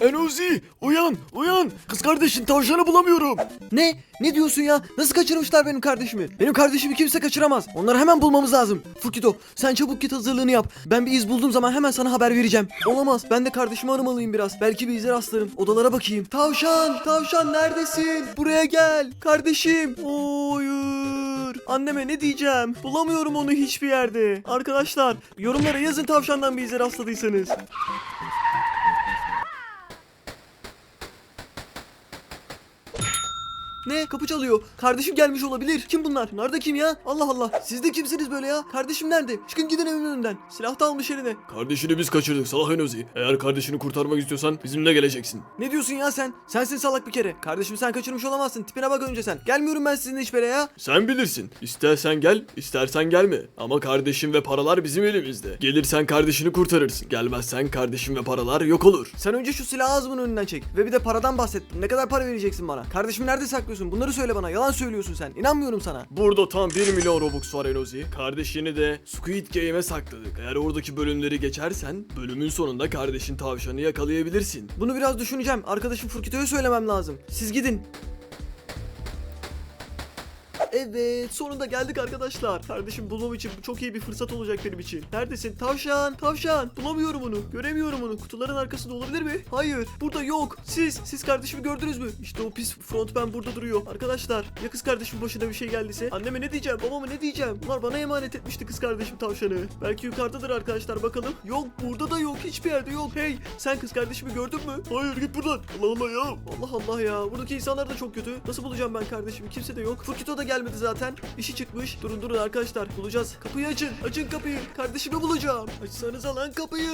Enozi uyan uyan. Kız kardeşin tavşanı bulamıyorum. Ne? Ne diyorsun ya? Nasıl kaçırmışlar benim kardeşimi? Benim kardeşimi kimse kaçıramaz. Onları hemen bulmamız lazım. Fukito sen çabuk git hazırlığını yap. Ben bir iz bulduğum zaman hemen sana haber vereceğim. Olamaz. Ben de kardeşimi aramalıyım biraz. Belki bir ize rastlarım. Odalara bakayım. Tavşan! Tavşan neredesin? Buraya gel. Kardeşim. Hayır. Anneme ne diyeceğim? Bulamıyorum onu hiçbir yerde. Arkadaşlar yorumlara yazın tavşandan bir ize rastladıysanız. Ne? Kapı çalıyor. Kardeşim gelmiş olabilir. Kim bunlar? Da kim ya? Allah Allah. Siz de kimsiniz böyle ya? Kardeşim nerede? Çıkın gidin evimin önünden. Silah da almış eline. Kardeşini biz kaçırdık salak Enozi. Eğer kardeşini kurtarmak istiyorsan bizimle geleceksin. Ne diyorsun ya sen? Sensin salak bir kere. Kardeşimi sen kaçırmış olamazsın. Tipine bak önce sen. Gelmiyorum ben sizinle hiçbir yere ya. Sen bilirsin. İstersen gel, istersen gelme. Ama kardeşin ve paralar bizim elimizde. Gelirsen kardeşini kurtarırsın. Gelmezsen kardeşin ve paralar yok olur. Sen önce şu silahı ağzımın önünden çek. Ve bir de paradan bahset. Ne kadar para vereceksin bana? Kardeşimi nerede saklıyorsun? Bunları söyle bana. Yalan söylüyorsun sen. İnanmıyorum sana. Burada tam 1 milyon Robux var Enozi. Kardeşini de Squid Game'e sakladık. Eğer oradaki bölümleri geçersen bölümün sonunda kardeşin tavşanı yakalayabilirsin. Bunu biraz düşüneceğim. Arkadaşım Furkito'ya söylemem lazım. Siz gidin. Evet sonunda geldik arkadaşlar. Kardeşim bulmam için çok iyi bir fırsat olacak benim için. Neredesin? Tavşan, tavşan. Bulamıyorum onu. Göremiyorum onu. Kutuların arkasında olabilir mi? Hayır. Burada yok. Siz, siz kardeşimi gördünüz mü? İşte o pis frontman burada duruyor. Arkadaşlar ya kız kardeşim başına bir şey geldiyse? Anneme ne diyeceğim? Babama ne diyeceğim? Bunlar bana emanet etmişti kız kardeşim tavşanı. Belki yukarıdadır arkadaşlar bakalım. Yok burada da yok. Hiçbir yerde yok. Hey sen kız kardeşimi gördün mü? Hayır git buradan. Allah Allah ya. Allah Allah ya. Buradaki insanlar da çok kötü. Nasıl bulacağım ben kardeşimi? Kimse de yok. Furkito da gelmedi zaten. İşi çıkmış. Durun durun arkadaşlar. Bulacağız. Kapıyı açın. Açın kapıyı. Kardeşimi bulacağım. Açsanıza lan kapıyı.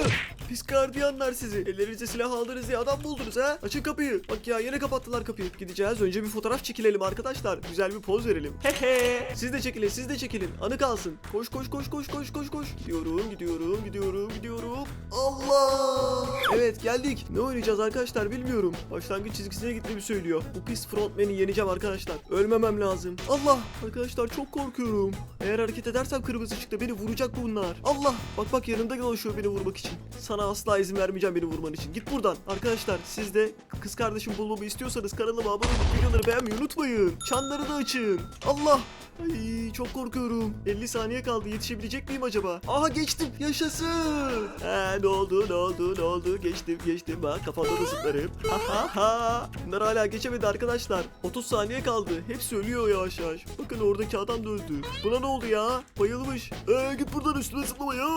Pis gardiyanlar sizi. Ellerinize silah aldınız diye adam buldunuz ha. Açın kapıyı. Bak ya yine kapattılar kapıyı. Gideceğiz. Önce bir fotoğraf çekilelim arkadaşlar. Güzel bir poz verelim. Hehe. Siz de çekilin. Siz de çekilin. Anı kalsın. Koş koş koş koş koş koş koş. Gidiyorum gidiyorum gidiyorum gidiyorum. Allah. Evet geldik. Ne oynayacağız arkadaşlar bilmiyorum. Başlangıç çizgisine gittiğimi söylüyor. Bu pis frontman'i yeneceğim arkadaşlar. Ölmemem lazım. Allah. Arkadaşlar çok korkuyorum. Eğer hareket edersem kırmızı ışıkta beni vuracak bunlar. Allah. Bak bak yanında dolaşıyor beni vurmak için. Sana asla izin vermeyeceğim beni vurman için. Git buradan. Arkadaşlar siz de kız kardeşim bulmamı istiyorsanız kanalıma abone olup videoları beğenmeyi unutmayın. Çanları da açın. Allah. Ay çok korkuyorum. 50 saniye kaldı. Yetişebilecek miyim acaba? Aha geçtim. Yaşasın. He ne oldu ne oldu ne oldu? Geçtim geçtim bak kafamda da zıplarım. Ha ha ha. Bunlar hala geçemedi arkadaşlar. 30 saniye kaldı. Hepsi ölüyor yavaş yavaş. Bakın oradaki adam da öldü. Buna ne oldu ya? Bayılmış. Ee, git buradan üstüme zıplama ya.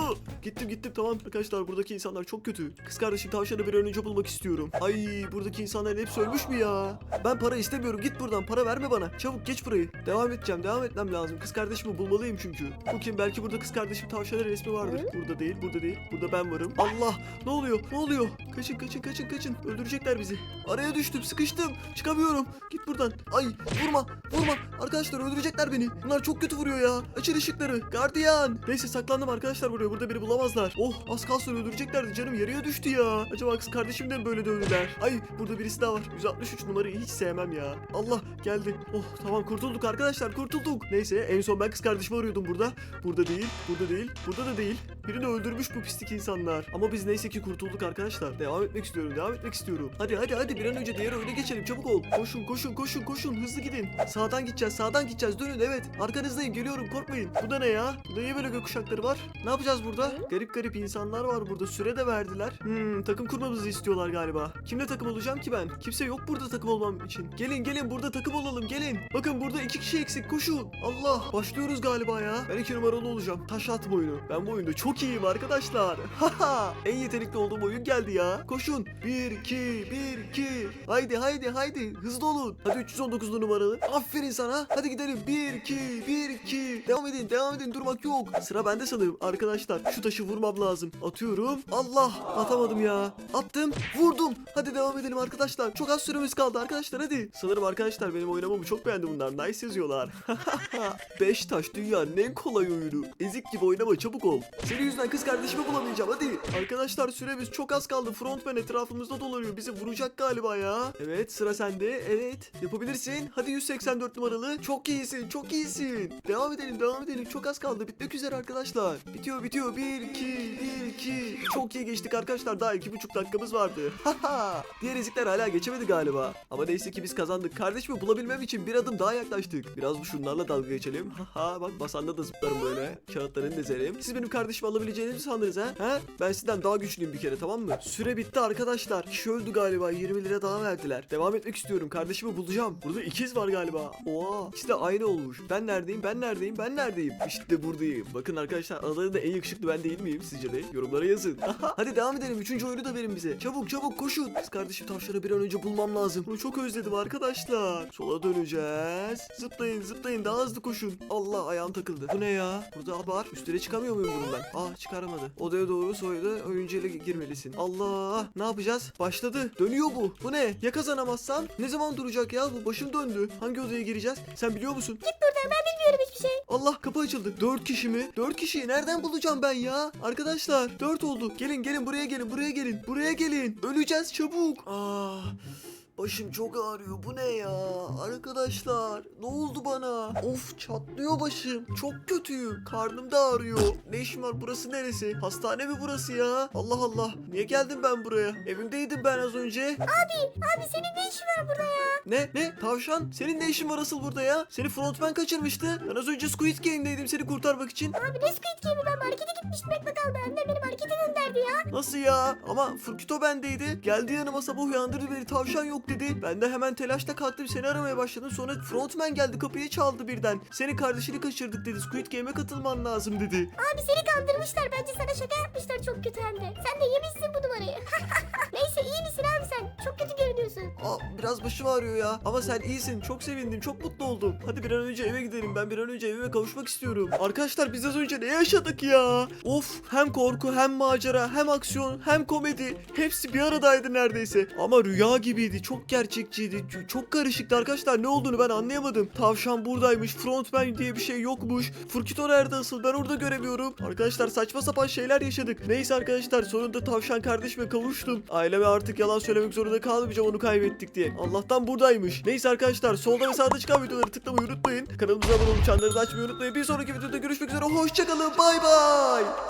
Gittim gittim tamam arkadaşlar buradaki insanlar çok kötü. Kız kardeşim tavşanı bir önce bulmak istiyorum. Ay buradaki insanların hepsi ölmüş mü ya? Ben para istemiyorum git buradan para verme bana. Çabuk geç burayı. Devam edeceğim devam etmem lazım. Kız kardeşimi bulmalıyım çünkü. Bu kim? Belki burada kız kardeşim tavşanın resmi vardır. Burada değil burada değil. Burada ben varım. Allah ne oluyor ne oluyor? Kaçın kaçın kaçın kaçın. Öldürecekler bizi. Araya düştüm sıkıştım. Çıkamıyorum. Git buradan. Ay vurma vurma. Arkadaşlar öldürecekler beni. Bunlar çok kötü vuruyor ya. Açın ışıkları. Gardiyan. Neyse saklandım arkadaşlar buraya. Burada beni bulamazlar. Oh az kalsın öldüreceklerdi. Canım yarıya düştü ya. Acaba kız kardeşim de mi böyle dövdüler? Ay burada birisi daha var. 163 numarayı hiç sevmem ya. Allah geldi. Oh tamam kurtulduk arkadaşlar kurtulduk. Neyse en son ben kız kardeşimi arıyordum burada. Burada değil. Burada değil. Burada da değil. Birini öldürmüş bu pislik insanlar. Ama biz neyse ki kurtulduk arkadaşlar. Devam etmek istiyorum. Devam etmek istiyorum. Hadi hadi hadi bir an önce diğer oyuna geçelim. Çabuk ol. Koşun koşun koşun koşun. Hızlı gidin. Sağdan gideceğiz. Sağdan gideceğiz. Dönün evet. Arkanızdayım. Geliyorum. Korkmayın. Bu da ne ya? Bu da niye böyle gökkuşakları var? Ne yapacağız burada? Garip garip insanlar var burada. Süre de verdiler. Hmm, takım kurmamızı istiyorlar galiba. Kimle takım olacağım ki ben? Kimse yok burada takım olmam için. Gelin gelin burada takım olalım. Gelin. Bakın burada iki kişi eksik. Koşun. Allah. Başlıyoruz galiba ya. Ben iki numaralı olacağım. Taş atma oyunu. Ben bu oyunda çok iyiyim arkadaşlar. Haha. en yetenekli olduğum oyun geldi ya. Koşun. 1 2 1 2. Haydi haydi haydi. Hızlı olun. Hadi 319 numaralı. Aferin sana. Hadi gidelim. 1 2 1 2. Devam edin. Devam edin. Durmak yok. Sıra bende sanırım arkadaşlar. Şu taşı vurmam lazım. Atıyorum. Allah. Atamadım ya. Attım. Vurdum. Hadi devam edelim arkadaşlar. Çok az süremiz kaldı arkadaşlar hadi. Sanırım arkadaşlar benim oynamamı çok beğendi bunlar. Nice yazıyorlar. Beş taş dünyanın en kolay oyunu. Ezik gibi oynama çabuk ol. Senin yüzünden kız kardeşimi bulamayacağım hadi. Arkadaşlar süremiz çok az kaldı. Frontman etrafımızda dolanıyor. Bizi vuracak galiba ya. Evet sıra sende. Evet yapabilirsin. Hadi 184 numaralı. Çok iyisin çok iyisin. Devam edelim devam edelim. Çok az kaldı. Bitmek üzere arkadaşlar. Bitiyor bitiyor. 1 2 1 2. Çok iyi geçtik arkadaşlar. Daha iki buçuk dakikamız vardı. Haha. Diğer ezikler hala geçemedi galiba. Ama neyse ki biz kazandık. Kardeşimi bulabilmem için bir adım daha yaklaştık. Biraz bu şunlarla dalga geçelim. Haha bak basanda da zıplarım böyle. Kağıtlarını dizerim. Siz benim kardeşimi alabileceğinizi sandınız ha? Ha? Ben sizden daha güçlüyüm bir kere tamam mı? Süre bitti arkadaşlar. Kişi öldü galiba. 20 lira daha verdiler. Devam etmek istiyorum. Kardeşimi bulacağım. Burada ikiz var galiba. Oha. De aynı olmuş. Ben neredeyim? Ben neredeyim? Ben neredeyim? İşte buradayım. Bakın arkadaşlar aralarında en yakışıklı ben değil miyim sizce de? Yorumlara yazın. Hadi devam edelim. Üçüncü oyunu da verin bize. Çabuk çabuk koşun. Kız kardeşim tavşanı bir an önce bulmam lazım. Bunu çok özledim arkadaşlar. Sola döneceğiz. Zıplayın zıplayın daha hızlı koşun. Allah ayağım takıldı. Bu ne ya? Burada var. Üstlere çıkamıyor muyum bunun ben? Aa çıkaramadı. Odaya doğru soydu. Oyuncuya girmelisin. Allah. Ne yapacağız? Başladı. Dönüyor bu. Bu ne? Ya kazanamazsam? Ne zaman duracak ya? Bu başım döndü. Hangi odaya gireceğiz? Sen biliyor musun? Git buradan ben bilmiyorum hiçbir şey. Allah kapı açıldı. Dört kişi mi? Dört kişiyi nereden bulacağım ben ya? Arkadaşlar dört oldu. Gelin gelin buraya gelin buraya gelin. Buraya gelin. Öleceğiz çabuk. Ah. Başım çok ağrıyor. Bu ne ya? Arkadaşlar ne oldu bana? Of çatlıyor başım. Çok kötüyüm. Karnım da ağrıyor. Ne işim var? Burası neresi? Hastane mi burası ya? Allah Allah. Niye geldim ben buraya? Evimdeydim ben az önce. Abi senin ne işin var burada ya? Ne? Ne? Tavşan? Senin ne işin var asıl burada ya? Seni frontman kaçırmıştı. Ben az önce Squid Game'deydim seni kurtarmak için. Abi ne Squid Game'i ben markete gitmiştim ekmek aldı. Annem beni markete gönderdi ya. Nasıl ya? Ama Furkito bendeydi. Geldi yanıma sabah uyandırdı beni. Tavşan yok dedi. Ben de hemen telaşla kalktım seni aramaya başladım. Sonra frontman geldi kapıyı çaldı birden. Seni kardeşini kaçırdık dedi. Squid Game'e katılman lazım dedi. Abi seni kandırmışlar. Bence sana şaka yapmışlar çok kötü hem de. Sen de yemişsin bu numarayı. Aa, biraz başım ağrıyor ya. Ama sen iyisin. Çok sevindim. Çok mutlu oldum. Hadi bir an önce eve gidelim. Ben bir an önce evime kavuşmak istiyorum. Arkadaşlar biz az önce ne yaşadık ya? Of hem korku hem macera hem aksiyon hem komedi. Hepsi bir aradaydı neredeyse. Ama rüya gibiydi. Çok gerçekçiydi. Çok karışıktı arkadaşlar. Ne olduğunu ben anlayamadım. Tavşan buradaymış. Frontman diye bir şey yokmuş. Furkito nerede asıl? Ben orada göremiyorum. Arkadaşlar saçma sapan şeyler yaşadık. Neyse arkadaşlar sonunda tavşan kardeşime kavuştum. Aileme artık yalan söylemek zorunda kalmayacağım onu kaybettik diye. Allah'tan buradaymış. Neyse arkadaşlar solda ve sağda çıkan videoları tıklamayı unutmayın. Kanalımıza abone olup çanlarınızı açmayı unutmayın. Bir sonraki videoda görüşmek üzere. Hoşçakalın. Bay bay.